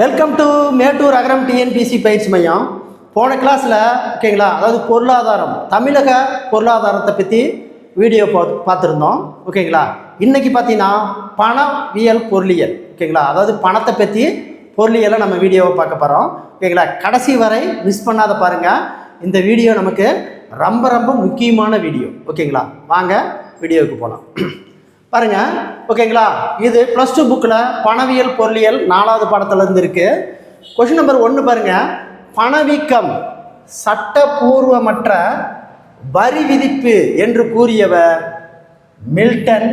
Welcome to Mettur Agaram TNPC பயிற்சி மையம். போன கிளாஸில் ஓகேங்களா அதாவது பொருளாதாரம் தமிழக பொருளாதாரத்தை பற்றி வீடியோ பா பார்த்துருந்தோம். ஓகேங்களா இன்றைக்கி பார்த்தீங்கன்னா பணவியல் பொருளியல். ஓகேங்களா அதாவது பணத்தை பற்றி பொருளியலை நம்ம வீடியோவை பார்க்க போகிறோம் ஓகேங்களா கடைசி வரை மிஸ் பண்ணாத பாருங்கள் இந்த வீடியோ நமக்கு ரொம்ப ரொம்ப முக்கியமான வீடியோ ஓகேங்களா வாங்க வீடியோவுக்கு போகலாம் பாருங்க. ஓகேங்களா? இது ப்ளஸ் டூ புக்கில் பணவியல் பொருளியல் நாலாவது பாடத்துல இருக்குது இருக்கு. கொஷின் நம்பர் ஒன்று பாருங்க. பணவீக்கம் சட்டபூர்வமற்ற வரி விதிப்பு என்று கூறியவர் மில்டன்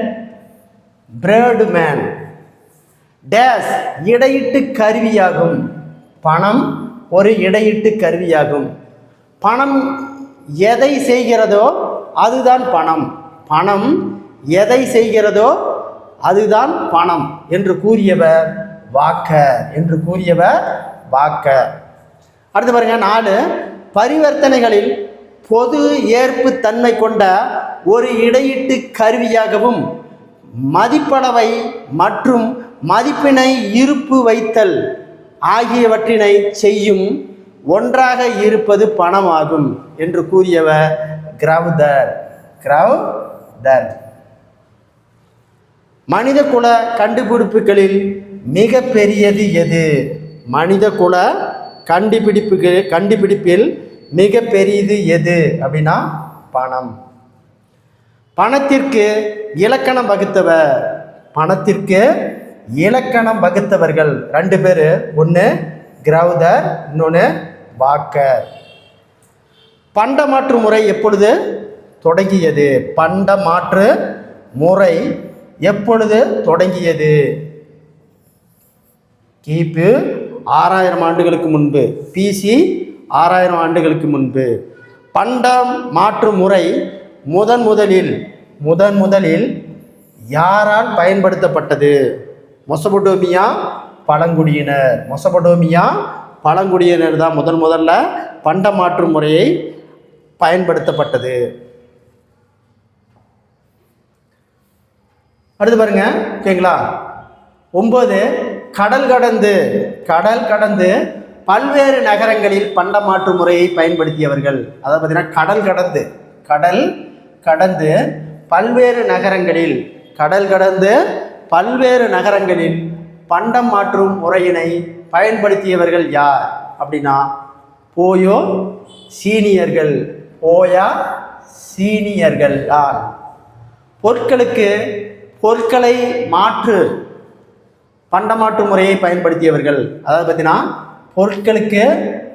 பிரேடுமேன். டேஸ் இடையிட்டு கருவியாகும். பணம் ஒரு இடையிட்டு கருவியாகும். பணம் எதை செய்கிறதோ அதுதான் பணம். பணம் எதை செய்கிறதோ அதுதான் பணம் என்று கூறியவர் வாக்க என்று கூறியவர் வாக்க அடுத்து பாருங்க நாலு பரிவர்த்தனைகளில் பொது ஏற்பு தன்மை கொண்ட ஒரு இடையீட்டு கருவியாகவும் மதிப்பளவை மற்றும் மதிப்பினை இருப்பு வைத்தல் ஆகியவற்றினை செய்யும் ஒன்றாக இருப்பது பணமாகும் என்று கூறியவர் கிரவுதர். கிரவுதர். மனித குல கண்டுபிடிப்புகளில் மிக பெரியது எது? மனித குல கண்டுபிடிப்புகள் கண்டுபிடிப்பில் மிக பெரியது எது அப்படின்னா பணம். பணத்திற்கு இலக்கணம் வகுத்தவர். பணத்திற்கு இலக்கணம் வகுத்தவர்கள். ரெண்டு பேர். ஒன்று கிரௌதர் இன்னொன்று வாக்கர். பண்ட மாற்று முறை எப்பொழுது தொடங்கியது? பண்ட மாற்று முறை எப்பொழுது தொடங்கியது? கிபி ஆறாயிரம் ஆண்டுகளுக்கு முன்பு பிசி ஆறாயிரம் ஆண்டுகளுக்கு முன்பு. பண்டம் மாற்று முறை முதன் முதலில் முதன் முதலில் யாரால் பயன்படுத்தப்பட்டது? மொசபடோமியா பழங்குடியினர். மொசபடோமியா பழங்குடியினர் தான் முதன் முதல்ல பண்ட மாற்று முறையை பயன்படுத்தப்பட்டது. அடுத்து பாருங்க ஓகேங்களா? ஒம்பது கடல் கடந்து கடல் கடந்து பல்வேறு நகரங்களில் பண்ட மாற்று முறையை பயன்படுத்தியவர்கள். அதாவது பார்த்தீங்கன்னா கடல் கடந்து கடல் கடந்து பல்வேறு நகரங்களில் கடல் கடந்து பல்வேறு நகரங்களில் பண்டம் மாற்றும் முறையினை பயன்படுத்தியவர்கள் யார்? அப்படின்னா போயோ சீனியர்கள். போயா சீனியர்கள் யார் பொருட்களுக்கு பொருட்களை மாற்று பண்டமாற்று முறையை பயன்படுத்தியவர்கள். அதாவது பார்த்தீங்கன்னா பொருட்களுக்கு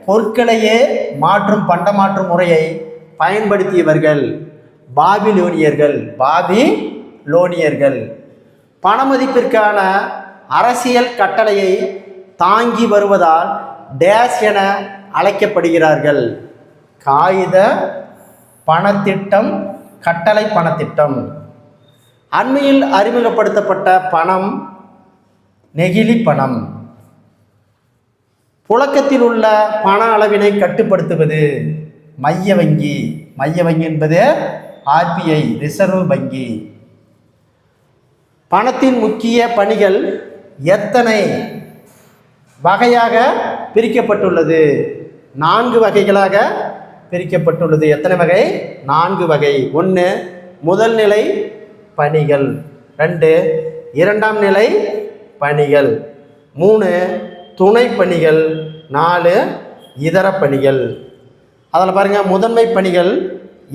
பொருட்களையே மாற்றும் பண்டமாற்று முறையை பயன்படுத்தியவர்கள். பாபிலோனியர்கள் பாபி லோனியர்கள் பணமதிப்பிற்கான அரசியல் கட்டளையை தாங்கி வருவதால் டேஸ் என அழைக்கப்படுகிறார்கள். காகித பணத்திட்டம் கட்டளை பணத்திட்டம். அண்மையில் அறிமுகப்படுத்தப்பட்ட பணம் நெகிழி பணம். புழக்கத்தில் உள்ள பண அளவினை கட்டுப்படுத்துவது மைய வங்கி. மைய வங்கி என்பது ஆர்பிஐ ரிசர்வ் வங்கி. பணத்தின் முக்கிய பணிகள் எத்தனை வகையாக பிரிக்கப்பட்டுள்ளது? நான்கு வகைகளாக பிரிக்கப்பட்டுள்ளது. எத்தனை வகை? நான்கு வகை. ஒன்று முதல் நிலை பணிகள். ரெண்டு இரண்டாம் நிலை பணிகள். மூணு துணை பணிகள். நாலு இதர பணிகள். அதில் பாருங்கள் முதன்மை பணிகள்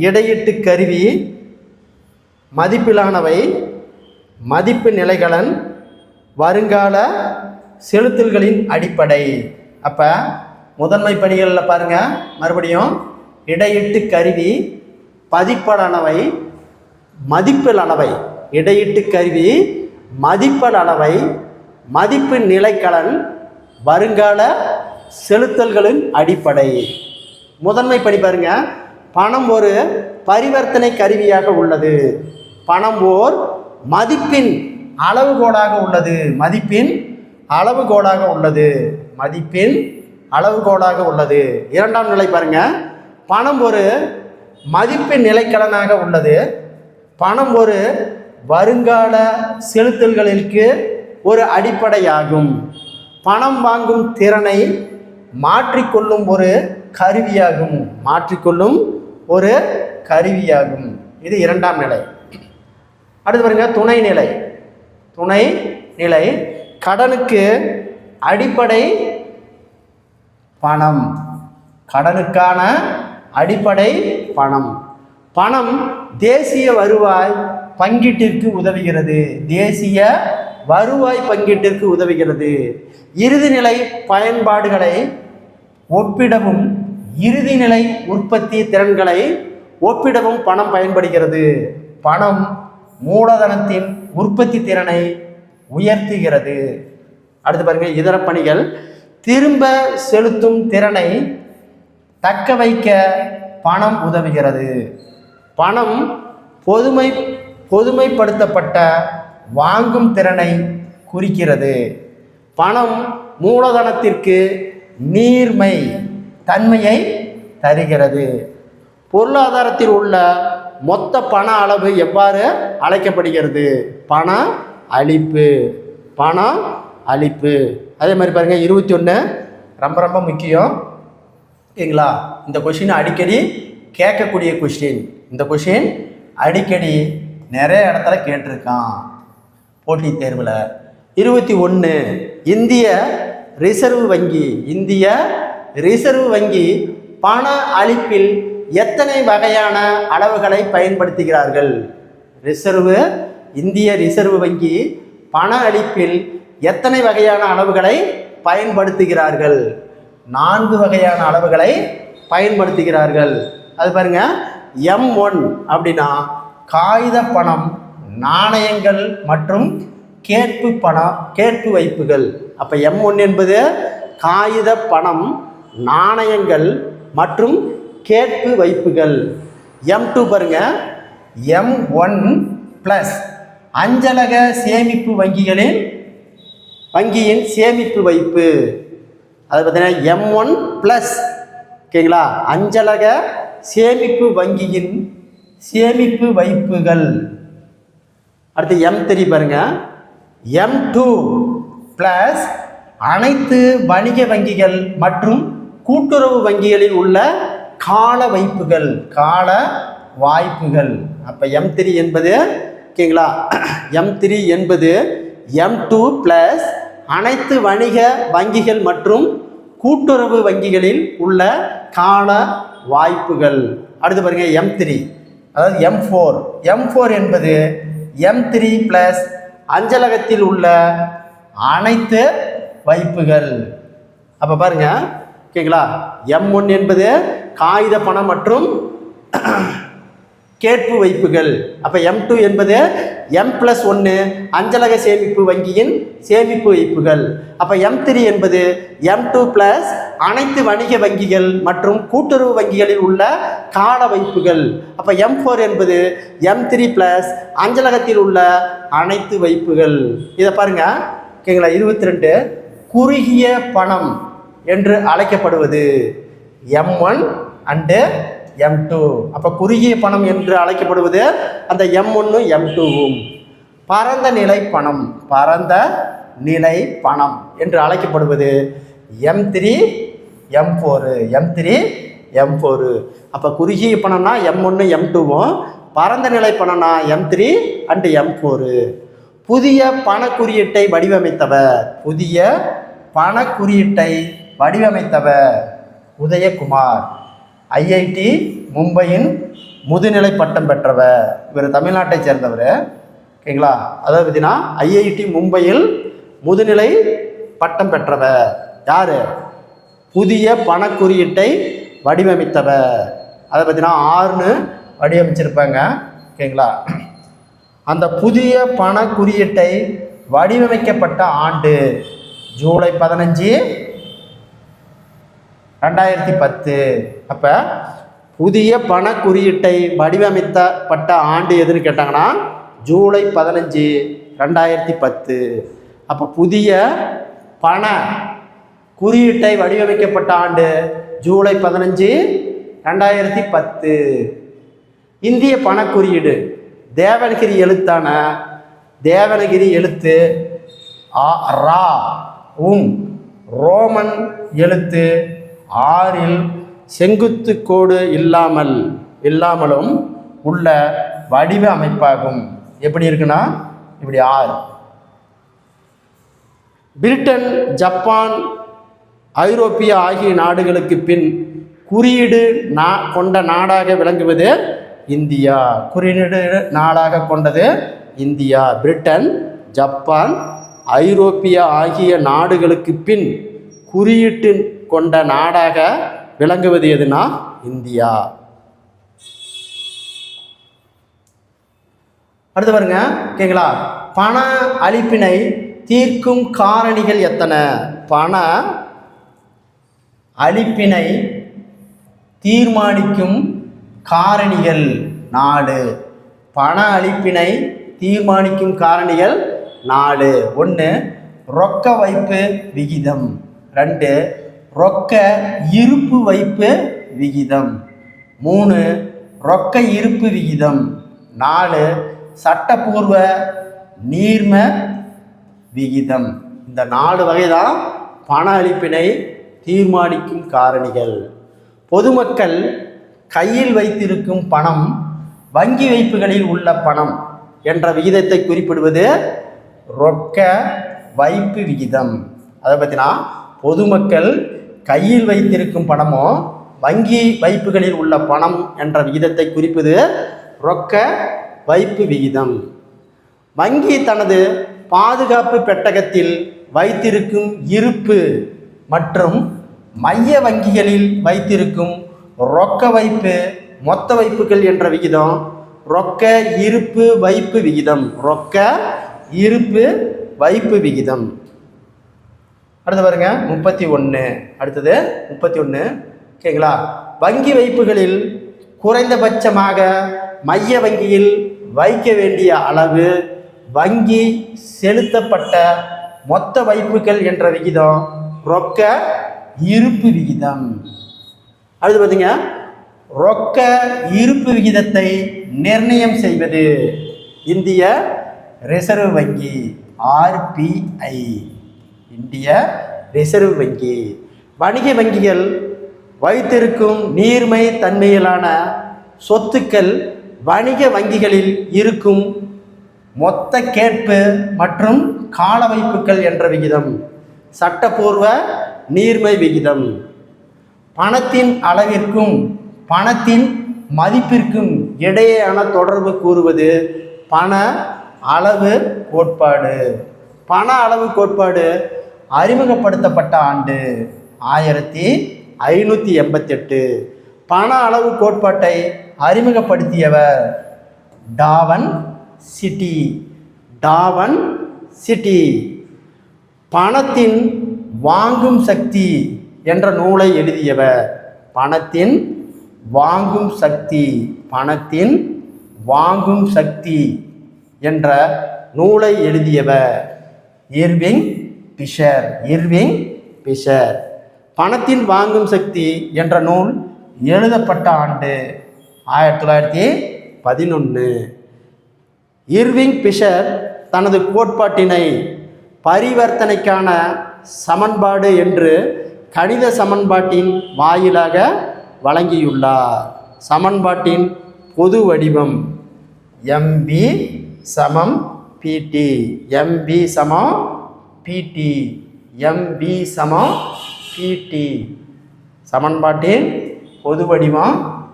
இடையிட்டு கருவி மதிப்பிலானவை மதிப்பு நிலைகளன் வருங்கால செலுத்தல்களின் அடிப்படை. அப்போ முதன்மை பணிகளில் பாருங்கள் மறுபடியும் இடையிட்டு கருவி பதிப்படானவை மதிப்பில் அளவை. இடையீட்டு கருவி மதிப்பல் அளவை மதிப்பு நிலைக்கலன் வருங்கால செலுத்தல்களின் அடிப்படை. முதன்மை படி பாருங்க. பணம் ஒரு பரிவர்த்தனை கருவியாக உள்ளது. பணம் ஓர் மதிப்பின் அளவுகோலாக உள்ளது. மதிப்பின் அளவுகோலாக உள்ளது. மதிப்பின் அளவுகோலாக உள்ளது. இரண்டாம் நிலை பாருங்க. பணம் ஒரு மதிப்பு நிலைக்கலனாக உள்ளது. பணம் ஒரு வருங்கால செலுத்தல்களுக்கு ஒரு அடிப்படையாகும். பணம் வாங்கும் திறனை மாற்றிக்கொள்ளும் ஒரு கருவியாகும். மாற்றிக்கொள்ளும் ஒரு கருவியாகும். இது இரண்டாம் நிலை. அடுத்து பாருங்க துணை நிலை. துணை நிலை. கடனுக்கு அடிப்படை பணம். கடனுக்கான அடிப்படை பணம். பணம் தேசிய வருவாய் பங்கீட்டிற்கு உதவுகிறது. தேசிய வருவாய் பங்கீட்டிற்கு உதவுகிறது. இறுதிநிலை பயன்பாடுகளை ஒப்பிடவும் இறுதிநிலை உற்பத்தி திறன்களை ஒப்பிடவும் பணம் பயன்படுகிறது. பணம் மூலதனத்தின் உற்பத்தி திறனை உயர்த்துகிறது. அடுத்து பாருங்க இதர பணிகள். திரும்ப செலுத்தும் திறனை தக்க வைக்க பணம் உதவுகிறது. பணம் பொதுமை பொதுமைப்படுத்தப்பட்ட வாங்கும் திறனை குறிக்கிறது. பணம் மூலதனத்திற்கு நீர்மை தன்மையை தருகிறது. பொருளாதாரத்தில் உள்ள மொத்த பண அளவு எவ்வாறு அழைக்கப்படுகிறது? பண அளிப்பு பண அளிப்பு அதே மாதிரி பாருங்கள் இருபத்தி ஒன்று ரொம்ப ரொம்ப முக்கியம். ஓகேங்களா இந்த கொஷின் அடிக்கடி கேட்கக்கூடிய கொஷின் இந்த கொஷின் அடிக்கடி நிறைய இடத்துல கேட்டிருக்கான் போட்டித் தேர்வில். இருபத்தி ஒன்று இந்திய ரிசர்வ் வங்கி இந்திய ரிசர்வ் வங்கி பண அளிப்பில் எத்தனை வகையான அளவுகளை பயன்படுத்துகிறார்கள்? ரிசர்வு இந்திய ரிசர்வ் வங்கி பண அளிப்பில் எத்தனை வகையான அளவுகளை பயன்படுத்துகிறார்கள்? நான்கு வகையான அளவுகளை பயன்படுத்துகிறார்கள். அது பாருங்க எம் ஒன் அப்படின்னா காகித பணம் நாணயங்கள் மற்றும் கேட்பு பணம் கேட்பு வைப்புகள். அப்போ எம் ஒன் என்பது காகித பணம் நாணயங்கள் மற்றும் கேட்பு வைப்புகள். எம் டூ பாருங்க. எம் ஒன் ப்ளஸ் அஞ்சலக சேமிப்பு வங்கிகளின் வங்கியின் சேமிப்பு வைப்பு. அது பார்த்தீங்கன்னா எம் ஒன் ப்ளஸ் ஓகேங்களா? அஞ்சலக சேமிப்பு வங்கியின் சேமிப்பு வைப்புகள். அடுத்து எம் த்ரீ பாருங்க. எம் டூ ப்ளஸ் அனைத்து வணிக வங்கிகள் மற்றும் கூட்டுறவு வங்கிகளில் உள்ள கால வைப்புகள் கால வாய்ப்புகள். அப்போ எம் த்ரீ என்பது ஓகேங்களா? எம் த்ரீ என்பது எம் டூ ப்ளஸ் அனைத்து வணிக வங்கிகள் மற்றும் கூட்டுறவு வங்கிகளில் உள்ள கால வாய்ப்புகள். அடுத்து பாருங்கள் எம் த்ரீ அதாவது எம் ஃபோர் எம் ஃபோர் என்பது எம் த்ரீ ப்ளஸ் அஞ்சலகத்தில் உள்ள அனைத்து வைப்புகள். அப்போ பாருங்க ஓகேங்களா எம் ஒன் என்பது காகித பணம் மற்றும் கேட்பு வைப்புகள். அப்போ எம் டூ என்பது எம் ப்ளஸ் ஒன்று அஞ்சலக சேமிப்பு வங்கியின் சேமிப்பு வைப்புகள். அப்போ எம் த்ரீ என்பது எம் டூ ப்ளஸ் அனைத்து வணிக வங்கிகள் மற்றும் கூட்டுறவு வங்கிகளில் உள்ள கால வைப்புகள். அப்போ எம் ஃபோர் என்பது எம் த்ரீ ப்ளஸ் அஞ்சலகத்தில் உள்ள அனைத்து வைப்புகள். இதை பாருங்க ஓகேங்களா? இருபத்தி ரெண்டு குறுகிய பணம் என்று அழைக்கப்படுவது M one and M two அப்போ குறுகிய பணம் என்று அழைக்கப்படுவது அந்த எம் ஒன்று எம் டூவும் பரந்த நிலை பணம் பரந்த நிலை பணம் என்று அழைக்கப்படுவது M three M four M three M four அப்போ குறுகிய பணம்னா எம் ஒன்று எம் டூவும் பரந்த நிலை பணம்னா M three and M four புதிய பண குறியீட்டை வடிவமைத்தவர். புதிய பண குறியீட்டை வடிவமைத்தவர் உதயகுமார். ஐஐடி மும்பையின் முதுநிலை பட்டம் பெற்றவர். இவர் தமிழ்நாட்டை சேர்ந்தவர். ஓகேங்களா? அதாவது பார்த்தீங்கன்னா ஐஐடி மும்பையில் முதுநிலை பட்டம் பெற்றவர். யார்? புதிய பணக்குறியீட்டை வடிவமைத்தவர். அதை பார்த்தீங்கன்னா ஆறுன்னு வடிவமைச்சிருப்பாங்க. ஓகேங்களா? அந்த புதிய பண குறியீட்டை வடிவமைக்கப்பட்ட ஆண்டு ஜூலை பதினஞ்சு ரெண்டாயிரத்தி பத்து. அப்போ புதிய பண குறியீட்டை வடிவமைத்தப்பட்ட ஆண்டு எதுன்னு கேட்டாங்கன்னா ஜூலை பதினஞ்சு ரெண்டாயிரத்தி பத்து. அப்போ புதிய பண குறியீட்டை வடிவமைக்கப்பட்ட ஆண்டு ஜூலை பதினஞ்சு ரெண்டாயிரத்தி பத்து. இந்திய பணக்குறியீடு தேவனகிரி எழுத்தான தேவனகிரி எழுத்து ஆ ரா உம் ரோமன் எழுத்து ஆறில் செங்குத்து கோடு இல்லாமல் இல்லாமலும் உள்ள வடிவ அமைப்பாகும். எப்படி இருக்குன்னா? இப்படி ஆறு. பிரிட்டன் ஜப்பான் ஐரோப்பிய ஆகிய நாடுகளுக்கு பின் குறியீடு நா கொண்ட நாடாக விளங்குவது இந்தியா. குறியீடு நாடாக கொண்டது இந்தியா. பிரிட்டன் ஜப்பான் ஐரோப்பிய ஆகிய நாடுகளுக்கு பின் குறியீட்டு கொண்ட நாடாக விளங்குவது எதுனா இந்தியா. அடுத்து பாருங்க ஓகேங்களா பண அளிப்பினை தீர்க்கும் காரணிகள் எத்தனை? பண அளிப்பினை தீர்மானிக்கும் காரணிகள் நாலு. பண அளிப்பினை தீர்மானிக்கும் காரணிகள் நாலு. ஒன்று ரொக்க வைப்பு விகிதம். ரெண்டு ரொக்க இருப்பு வைப்பு விகிதம். மூணு ரொக்க இருப்பு விகிதம். நாலு சட்டப்பூர்வ நீர்ம விகிதம். இந்த நாலு வகை தான் பண அளிப்பினை தீர்மானிக்கும் காரணிகள். பொதுமக்கள் கையில் வைத்திருக்கும் பணம் வங்கி வைப்புகளில் உள்ள பணம் என்ற விகிதத்தை குறிப்பிடுவது ரொக்க வைப்பு விகிதம். அதை பற்றினா பொதுமக்கள் கையில் வைத்திருக்கும் பணமோ வங்கி வைப்புகளில் உள்ள பணம் என்ற விகிதத்தை குறிப்பது ரொக்க வைப்பு விகிதம். வங்கி தனது பாதுகாப்பு பெட்டகத்தில் வைத்திருக்கும் இருப்பு மற்றும் மைய வங்கிகளில் வைத்திருக்கும் ரொக்க வைப்பு மொத்த வைப்புகள் என்ற விகிதம் ரொக்க இருப்பு வைப்பு விகிதம். ரொக்க இருப்பு வைப்பு விகிதம். அடுத்து பாருங்க முப்பத்தி ஒன்று அடுத்தது முப்பத்தி ஒன்று ஓகேங்களா? வங்கி வைப்புகளில் குறைந்தபட்சமாக மைய வங்கியில் வைக்க வேண்டிய அளவு வங்கி செலுத்தப்பட்ட மொத்த வைப்புகள் என்ற விகிதம் ரொக்க இருப்பு விகிதம். அடுத்து பார்த்தீங்க ரொக்க இருப்பு விகிதத்தை நிர்ணயம் செய்வது இந்திய ரிசர்வ் வங்கி ஆர்பிஐ இந்திய ரிசர்வ் வங்கி. வணிக வங்கிகள் வைத்திருக்கும் நீர்மை தன்மையிலான சொத்துக்கள் வணிக வங்கிகளில் இருக்கும் மொத்த கேட்பு மற்றும் கால வைப்புகள் என்ற விகிதம். சட்டப்பூர்வ நீர்மை விகிதம். பணத்தின் அளவிற்கும் பணத்தின் மதிப்பிற்கும் இடையேயான தொடர்பு கூறுவது பண அளவு கோட்பாடு. பண அளவு கோட்பாடு அறிமுகப்படுத்தப்பட்ட ஆண்டு ஆயிரத்தி ஐநூற்றி எண்பத்தெட்டு. பண அளவு கோட்பாட்டை அறிமுகப்படுத்தியவர் டாவன் சிட்டி. டாவன் சிட்டி. பணத்தின் வாங்கும் சக்தி என்ற நூலை எழுதியவர். பணத்தின் வாங்கும் சக்தி பணத்தின் வாங்கும் சக்தி என்ற நூலை எழுதியவர். Irving Fisher Irving Fisher. பணத்தின் வாங்கும் சக்தி என்ற நூல் எழுதப்பட்ட ஆண்டு ஆயிரத்தி தொள்ளாயிரத்தி பதினொன்று இர்விங் பிஷர் தனது கோட்பாட்டினை பரிவர்த்தனைக்கான சமன்பாடு என்று கணித சமன்பாட்டின் வாயிலாக வழங்கியுள்ளார். சமன்பாட்டின் பொது வடிவம் எம்பி சமம் பிடி எம்பி சமம் பிடி எம்பி சமம். பிடி சமன்பாட்டின் பொது வடிவம்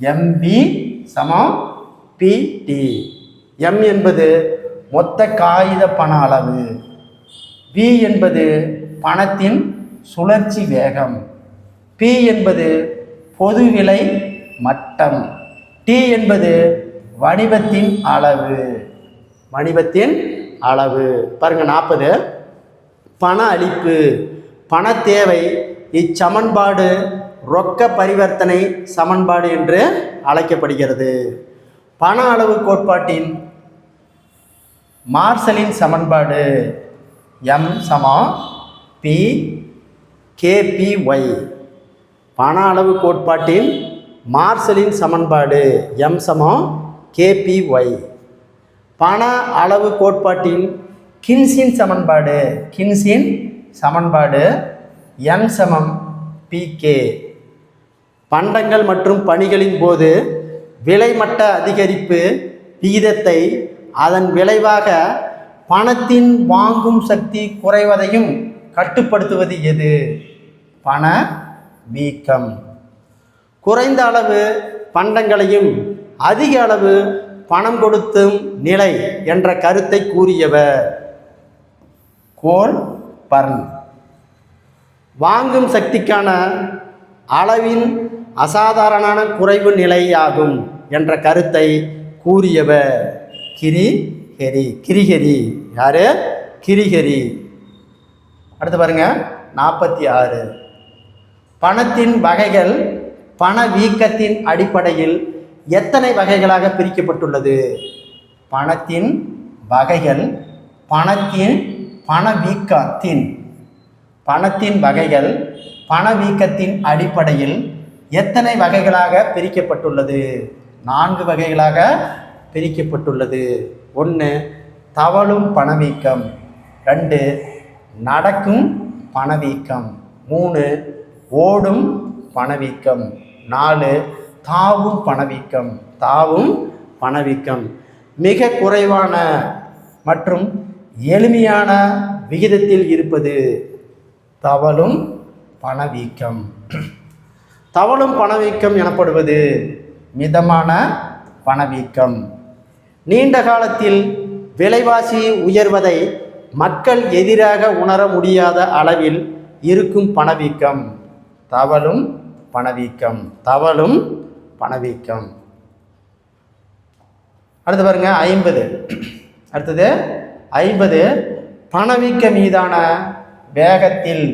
எம்பி சமம் பிடி எம் என்பது மொத்த காகித பண அளவு. வி என்பது பணத்தின் சுழற்சி வேகம். பி என்பது பொது விலை மட்டம். டி என்பது வணிபத்தின் அளவு. வணிபத்தின் அளவு. பாருங்கள் நாற்பது. பண அளிப்பு பண தேவை இச்சமன்பாடு ரொக்க பரிவர்த்தனை சமன்பாடு என்று அழைக்கப்படுகிறது. பண அளவு கோட்பாட்டின் மார்சலின் சமன்பாடு எம் சமா பி கேபிஒய் பண அளவு கோட்பாட்டின் மார்சலின் சமன்பாடு எம் சமம் கேபிஒய் பண அளவு கோட்பாட்டின் கின்ஸின் சமன்பாடு கின்ஸின் சமன்பாடு என் சமம் பிகே. பண்டங்கள் மற்றும் பணிகளின் போது விலைமட்ட அதிகரிப்பு விகிதத்தை அதன் விளைவாக பணத்தின் வாங்கும் சக்தி குறைவதையும் கட்டுப்படுத்துவது எது? பண வீக்கம். குறைந்த அளவு பண்டங்களையும் அதிக அளவு பணம் கொடுத்தும் நிலை என்ற கருத்தை கூறியவர். Coulborn. வாங்கும் சக்திக்கான அளவின் அசாதாரண குறைவு நிலையாகும் என்ற கருத்தை கூறியவர். கிரி ஹெரி கிரிஹெரி யாரு? கிரிஹெரி அடுத்து பாருங்க நாற்பத்தி ஆறு பணத்தின் வகைகள் பண வீக்கத்தின் அடிப்படையில் எத்தனை வகைகளாக பிரிக்கப்பட்டுள்ளது? பணத்தின் வகைகள் பணத்தின் பணவீக்கத்தின் பணத்தின் வகைகள் பணவீக்கத்தின் அடிப்படையில் எத்தனை வகைகளாக பிரிக்கப்பட்டுள்ளது? நான்கு வகைகளாக பிரிக்கப்பட்டுள்ளது. ஒன்று தவழும் பணவீக்கம். ரெண்டு நடக்கும் பணவீக்கம். மூணு ஓடும் பணவீக்கம். நாலு தாவும் பணவீக்கம். தாவும் பணவீக்கம். மிக குறைவான மற்றும் எளிமையான விகிதத்தில் இருப்பது தவளும் பணவீக்கம். தவளும் பணவீக்கம் எனப்படுவது மிதமான பணவீக்கம். நீண்ட காலத்தில் விலைவாசி உயர்வதை மக்கள் எதிராக உணர முடியாத அளவில் இருக்கும் பணவீக்கம். தவளும் பணவீக்கம். தவளும் பணவீக்கம். அடுத்து பாருங்க ஐம்பது. அடுத்தது ஐம்பது பணவீக்க மீதான வேகத்தில்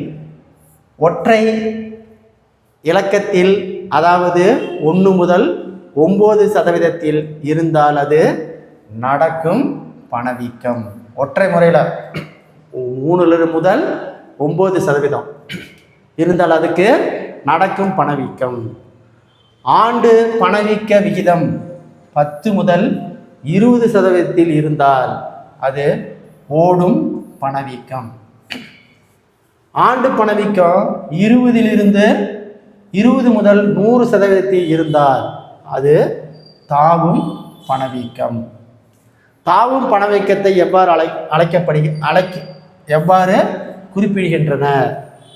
ஒற்றை இலக்கத்தில் அதாவது ஒன்று முதல் ஒம்பது சதவீதத்தில் இருந்தால் அது நடக்கும் பணவீக்கம். ஒற்றை முறையில் மூணுல முதல் ஒம்பது சதவீதம் இருந்தால் அதுக்கு நடக்கும் பணவீக்கம். ஆண்டு பணவீக்க விகிதம் பத்து முதல் இருபது சதவீதத்தில் இருந்தால் அது ஓடும் பணவீக்கம். ஆண்டு பணவீக்கம் இருபதிலிருந்து இருபது முதல் நூறு சதவீதத்தில் இருந்தால் அது தாவும் பணவீக்கம். தாவும் பணவீக்கத்தை எவ்வாறு அழை அழைக்கப்படு அழைக்க எவ்வாறு குறிப்பிடுகின்றனர்?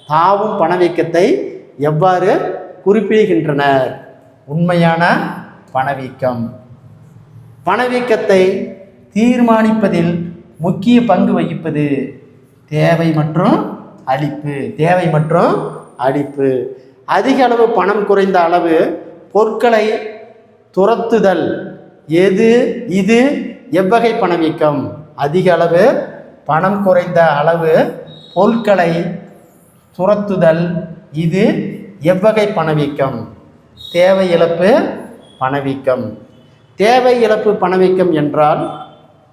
தாவும் பணவீக்கத்தை எவ்வாறு குறிப்பிடுகின்றனர்? உண்மையான பணவீக்கம். பணவீக்கத்தை தீர்மானிப்பதில் முக்கிய பங்கு வகிப்பது தேவை மற்றும் அளிப்பு. தேவை மற்றும் அளிப்பு. அதிக அளவு பணம் குறைந்த அளவு பொருட்களை துரத்துதல். எது இது எவ்வகை பணவீக்கம் அதிக அளவு பணம் குறைந்த அளவு பொருட்களை துரத்துதல். இது எவ்வகை பணவீக்கம் தேவை இழப்பு பணவீக்கம் தேவை இழப்பு பணவீக்கம் என்றால்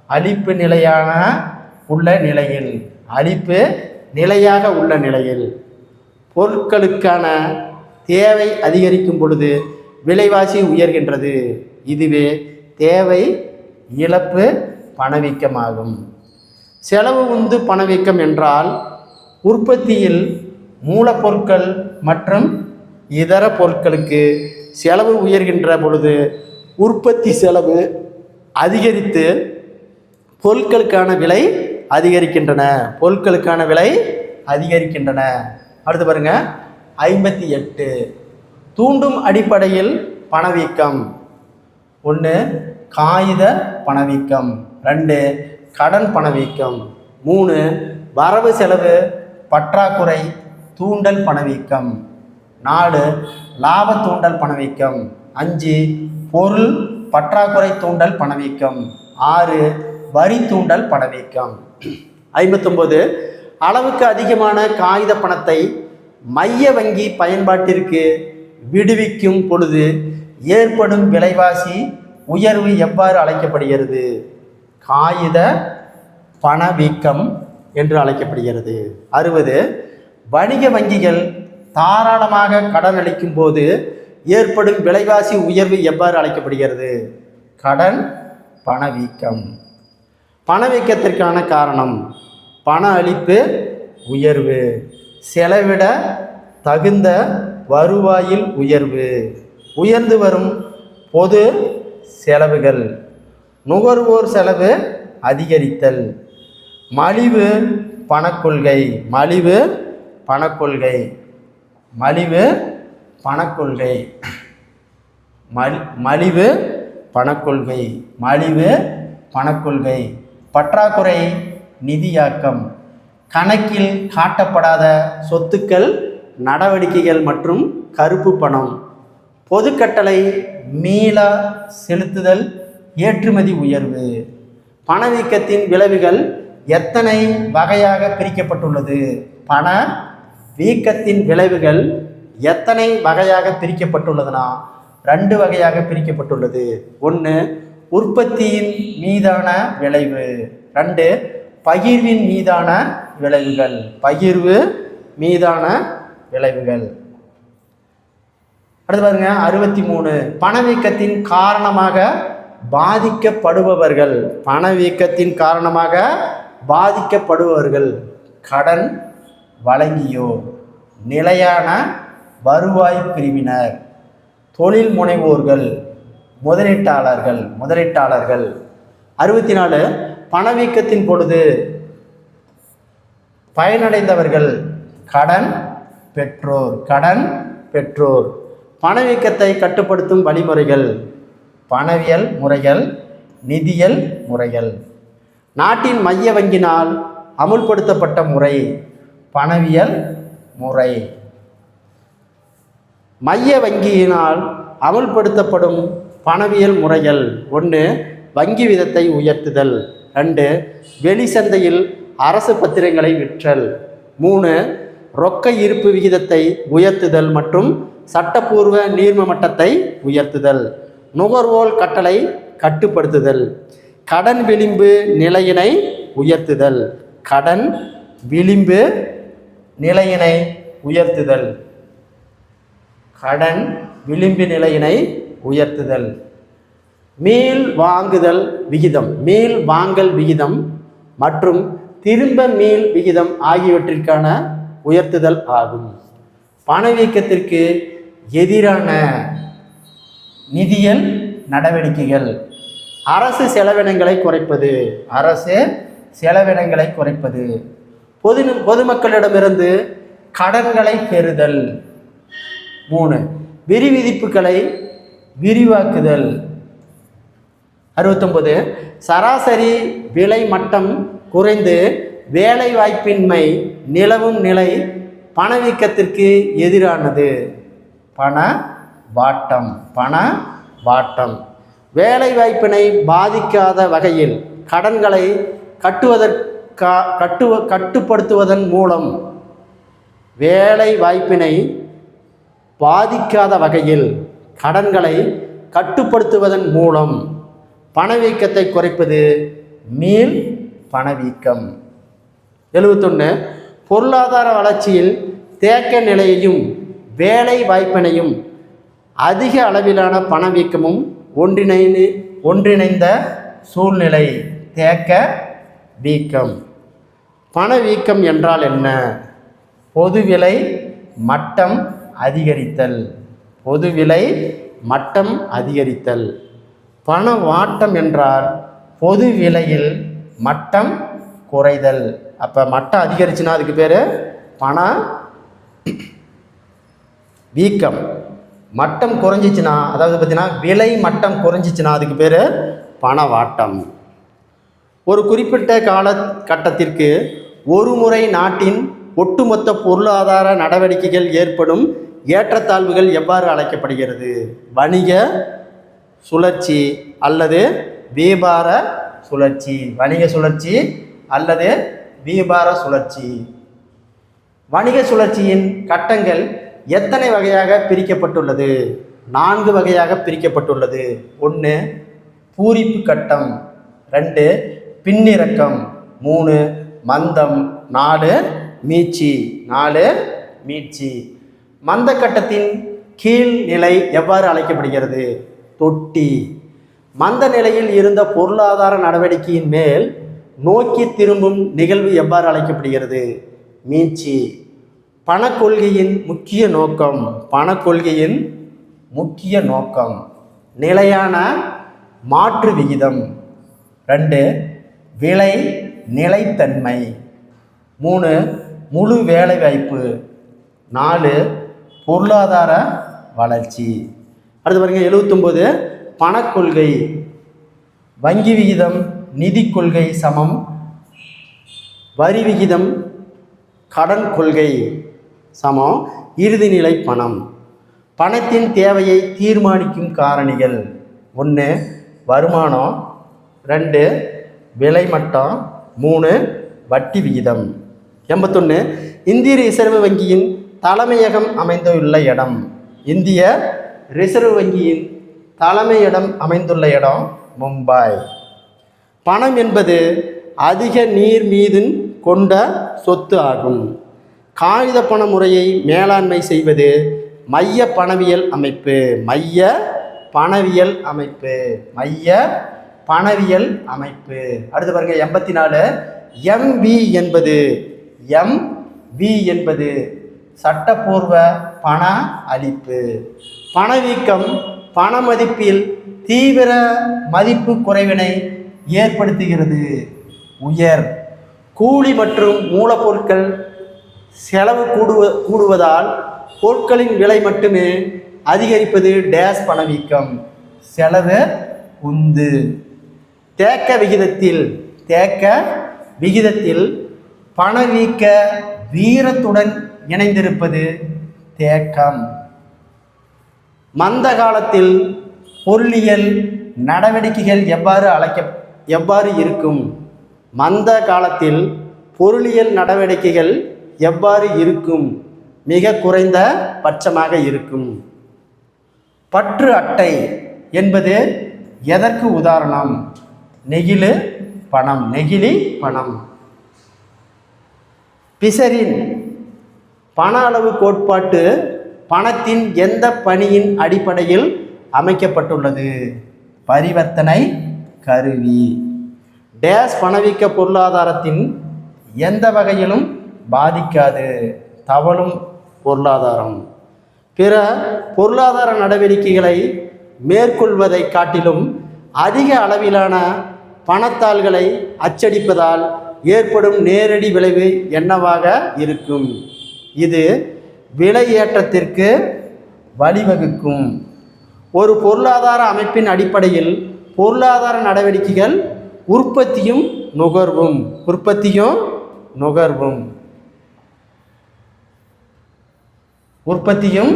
அழிப்பு நிலையான உள்ள நிலையில். அழிப்பு நிலையாக உள்ள நிலையில். பொருட்களுக்கான தேவை அதிகரிக்கும் பொழுது விலைவாசி உயர்கின்றது. இதுவே தேவை இழப்பு பணவீக்கமாகும். செலவு உந்து பணவீக்கம் என்றால் உற்பத்தியில் மூலப்பொருட்கள் மற்றும் இதர பொருட்களுக்கு செலவு உயர்கின்ற பொழுது உற்பத்தி செலவு அதிகரித்து பொருட்களுக்கான விலை அதிகரிக்கின்றன. பொருட்களுக்கான விலை அதிகரிக்கின்றன. அடுத்து பாருங்க. ஐம்பத்தி எட்டு. தூண்டும் அடிப்படையில் பணவீக்கம். ஒன்று காகித பணவீக்கம். ரெண்டு கடன் பணவீக்கம். மூணு வரவு செலவு பற்றாக்குறை தூண்டல் பணவீக்கம். நாலு லாப தூண்டல் பணவீக்கம். அஞ்சு பொருள் பற்றாக்குறை தூண்டல் பணவீக்கம். ஆறு வரி தூண்டல் பணவீக்கம். ஐம்பத்தொம்போது அளவுக்கு அதிகமான காகித பணத்தை மைய வங்கி பயன்பாட்டிற்கு விடுவிக்கும் பொழுது ஏற்படும் விலைவாசி உயர்வு எவ்வாறு அழைக்கப்படுகிறது? காகித பணவீக்கம் என்று அழைக்கப்படுகிறது. அறுபது வணிக வங்கிகள் தாராளமாக கடன் அளிக்கும் போது ஏற்படும் விலைவாசி உயர்வு எவ்வாறு அழைக்கப்படுகிறது? கடன் பணவீக்கம். பணவீக்கத்திற்கான காரணம் பண அளிப்பு உயர்வு. செலவிட தகுந்த வருவாயில் உயர்வு. உயர்ந்து வரும் பொது செலவுகள். நுகர்வோர் செலவு அதிகரித்தல். மலிவு பணக்கொள்கை. மலிவு பணக்கொள்கை. மலிவு பணக்கொள்கை. மலி மலிவு பணக்கொள்கை. மலிவு பணக்கொள்கை. பற்றாக்குறை நிதியாக்கம். கணக்கில் காட்டப்படாத சொத்துக்கள் நடவடிக்கைகள் மற்றும் கருப்பு பணம். பொதுக்கட்டளை மீள செலுத்துதல் ஏற்றுமதி உயர்வு. பணவீக்கத்தின் விளைவுகள் எத்தனை வகையாக பிரிக்கப்பட்டுள்ளது? பண வீக்கத்தின் விளைவுகள் எத்தனை வகையாக பிரிக்கப்பட்டுள்ளதுனா? ரெண்டு வகையாக பிரிக்கப்பட்டுள்ளது. ஒன்று உற்பத்தியின் மீதான விளைவு. ரெண்டு பகிர்வின் மீதான விளைவுகள். பகிர்வு மீதான விளைவுகள். அடுத்து பாருங்க அறுபத்தி மூணு பணவீக்கத்தின் காரணமாக பாதிக்கப்படுபவர்கள். பணவீக்கத்தின் காரணமாக பாதிக்கப்படுபவர்கள். கடன் வழங்கியோ நிலையான வருவாய் பிரிவினர். தொழில் முனைவோர்கள். முதலீட்டாளர்கள் முதலீட்டாளர்கள். அறுபத்தி நாலு பணவீக்கத்தின் பொழுது பயனடைந்தவர்கள் கடன் பெற்றோர் கடன் பெற்றோர். பணவீக்கத்தை கட்டுப்படுத்தும் வழிமுறைகள் பணவியல் முறைகள் நிதியல் முறைகள். நாட்டின் மைய வங்கினால் அமுல்படுத்தப்பட்ட முறை பணவியல் முறை. மைய வங்கியினால் அமுல்படுத்தப்படும் பணவியல் முறைகள். ஒன்று வங்கி விதத்தை உயர்த்துதல். ரெண்டு வெளி சந்தையில் அரசு பத்திரங்களை விற்றல். மூணு ரொக்க இருப்பு விகிதத்தை உயர்த்துதல் மற்றும் சட்டப்பூர்வ நீர்ம மட்டத்தை உயர்த்துதல். நுகர்வோர் கட்டளை கட்டுப்படுத்துதல். கடன் விளிம்பு நிலையினை உயர்த்துதல். கடன் விளிம்பு நிலையினை உயர்த்துதல். கடன் விளிம்பு நிலையினை உயர்த்துதல். மீள் வாங்குதல் விகிதம். மீள் வாங்கல் விகிதம் மற்றும் திரும்ப மீள் விகிதம் ஆகியவற்றிற்கான உயர்த்துதல் ஆகும். பணவீக்கத்திற்கு எதிரான நிதியல் நடவடிக்கைகள். அரசு செலவினங்களை குறைப்பது. அரசு செலவினங்களை குறைப்பது. பொது பொதுமக்களிடமிருந்து கடன்களை பெறுதல். மூணு விரிவிதிப்புகளை விரிவாக்குதல். அறுபத்தொம்பது சராசரி விலை மட்டம் குறைந்து வேலை வாய்ப்பின்மை நிலவும் நிலை பணவீக்கத்திற்கு எதிரானது. பண வாட்டம் பண வாட்டம். வேலை வாய்ப்பினை பாதிக்காத வகையில் கடன்களை கட்டுவதற்கா கட்டுவ கட்டுப்படுத்துவதன் மூலம் வேலை வாய்ப்பினை பாதிக்காத வகையில் கடன்களை கட்டுப்படுத்துவதன் மூலம் பணவீக்கத்தை குறைப்பது மீள் பணவீக்கம் எழுபத்தொன்று பொருளாதார வளர்ச்சியில் தேக்க நிலையையும் வேலை வாய்ப்பினையும் அதிக அளவிலான பணவீக்கமும் ஒன்றிணைந்து ஒன்றிணைந்த சூழ்நிலை தேக்க வீக்கம். பணவீக்கம் என்றால் என்ன? பொதுவிலை மட்டம் அதிகரித்தல். பொது விலை மட்டம் அதிகரித்தல். பண வாட்டம் என்றால் பொது விலையில் மட்டம் குறைதல். அப்போ மட்டம் அதிகரிச்சுன்னா அதுக்கு பேர் பண வீக்கம். மட்டம் குறைஞ்சிச்சுன்னா அதாவது பார்த்தீங்கன்னா விலை மட்டம் குறைஞ்சிச்சுன்னா அதுக்கு பேர் பணவாட்டம். ஒரு குறிப்பிட்ட கால கட்டத்திற்கு ஒரு முறை நாட்டின் ஒட்டுமொத்த பொருளாதார நடவடிக்கைகள் ஏற்படும் ஏற்றத்தாழ்வுகள் எவ்வாறு அழைக்கப்படுகிறது? வணிக சுழற்சி அல்லது வியாபார சுழற்சி. வணிக சுழற்சி அல்லது வியாபார சுழற்சி. வணிக சுழற்சியின் கட்டங்கள் எத்தனை வகையாக பிரிக்கப்பட்டுள்ளது? நான்கு வகையாக பிரிக்கப்பட்டுள்ளது. ஒன்று பூரிப்பு கட்டம். ரெண்டு பின்னிறக்கம். மூணு மந்தம். நாலு மீட்சி நாலு மீட்சி மந்த கட்டத்தின் கீழ் நிலை எவ்வாறு அழைக்கப்படுகிறது? தொட்டி. மந்த நிலையில் இருந்த பொருளாதார நடவடிக்கையின் மேல் நோக்கி திரும்பும் நிகழ்வு எவ்வாறு அழைக்கப்படுகிறது? மீட்சி. பணக்கொள்கையின் முக்கிய நோக்கம். பணக்கொள்கையின் முக்கிய நோக்கம். நிலையான மாற்று விகிதம். ரெண்டு விலை நிலைத்தன்மை. மூணு முழு வேலைவாய்ப்பு. நாலு பொருளாதார வளர்ச்சி. அடுத்து பாருங்கள் எழுபத்தொம்போது பணக்கொள்கை வங்கி விகிதம் நிதி கொள்கை சமம். வரி விகிதம் கடன் கொள்கை சமம். இறுதிநிலை பணம். பணத்தின் தேவையை தீர்மானிக்கும் காரணிகள் ஒன்று வருமானம். ரெண்டு விலை மட்டம். மூணு வட்டி விகிதம். எண்பத்தொன்று இந்திய ரிசர்வ் வங்கியின் தலைமையகம் அமைந்துள்ள இடம். இந்திய ரிசர்வ் வங்கியின் தலைமையிடம் அமைந்துள்ள இடம் மும்பாய் பணம் என்பது அதிக நீர் மீது கொண்ட சொத்து ஆகும். காகித பண முறையை மேலாண்மை செய்வது மைய பணவியல் அமைப்பு. மைய பணவியல் அமைப்பு. மைய பணவியல் அமைப்பு. அடுத்து பாருங்க எண்பத்தி நாலு. எம்வி என்பது எம்வி என்பது சட்டப்பூர்வ பண அளிப்பு. பணவீக்கம் பண மதிப்பில் தீவிர மதிப்பு குறைவினை ஏற்படுத்துகிறது. உயர் கூலி மற்றும் மூலப்பொருட்கள் செலவு கூடுவ கூடுவதால் பொருட்களின் விலை மட்டுமே அதிகரிப்பது டேஸ் பணவீக்கம் செலவு உந்து. தேக்க விகிதத்தில் தேக்க விகிதத்தில் பணவீக்க வீரத்துடன் இணைந்திருப்பது தேக்கம். மந்த காலத்தில் பொருளியல் நடவடிக்கைகள் எவ்வாறு அழைக்க எவ்வாறு இருக்கும்? மந்த காலத்தில் பொருளியல் நடவடிக்கைகள் எவ்வாறு இருக்கும்? மிக குறைந்த பட்சமாக இருக்கும். பற்று அட்டை என்பது எதற்கு உதாரணம்? நெகிழு பணம் நெகிழி பணம். பிசரின் பண அளவு கோட்பாட்டு பணத்தின் எந்த பணியின் அடிப்படையில் அமைக்கப்பட்டுள்ளது? பரிவர்த்தனை கருவி. டேஸ் பணவீக்க பொருளாதாரத்தின் எந்த வகையிலும் பாதிக்காது. தவழும் பொருளாதாரம். பிற பொருளாதார நடவடிக்கைகளை மேற்கொள்வதை காட்டிலும் அதிக அளவிலான பணத்தாள்களை அச்சடிப்பதால் ஏற்படும் நேரடி விளைவு என்னவாக இருக்கும்? இது விலை ஏற்றத்திற்கு வழிவகுக்கும். ஒரு பொருளாதார அமைப்பின் அடிப்படையில் பொருளாதார நடவடிக்கைகள் உற்பத்தியும் நுகர்வும். உற்பத்தியும் நுகர்வும். உற்பத்தியும்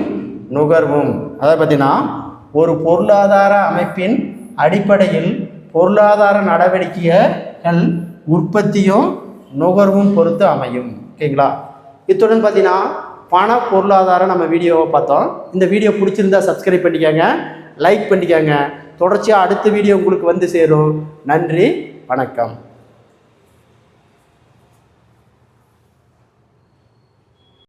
நுகர்வும். அதை பார்த்தீங்கன்னா ஒரு பொருளாதார அமைப்பின் அடிப்படையில் பொருளாதார நடவடிக்கைகள் உற்பத்தியும் நுகர்வும் பொறுத்து அமையும். ஓகேங்களா? இத்துடன் பார்த்தீங்கன்னா பண பொருளாதாரம் நம்ம வீடியோவை பார்த்தோம். இந்த வீடியோ பிடிச்சிருந்தா சப்ஸ்கிரைப் பண்ணிக்கோங்க லைக் பண்ணிக்கோங்க. தொடர்ச்சியாக அடுத்த வீடியோ உங்களுக்கு வந்து சேரும். நன்றி வணக்கம்.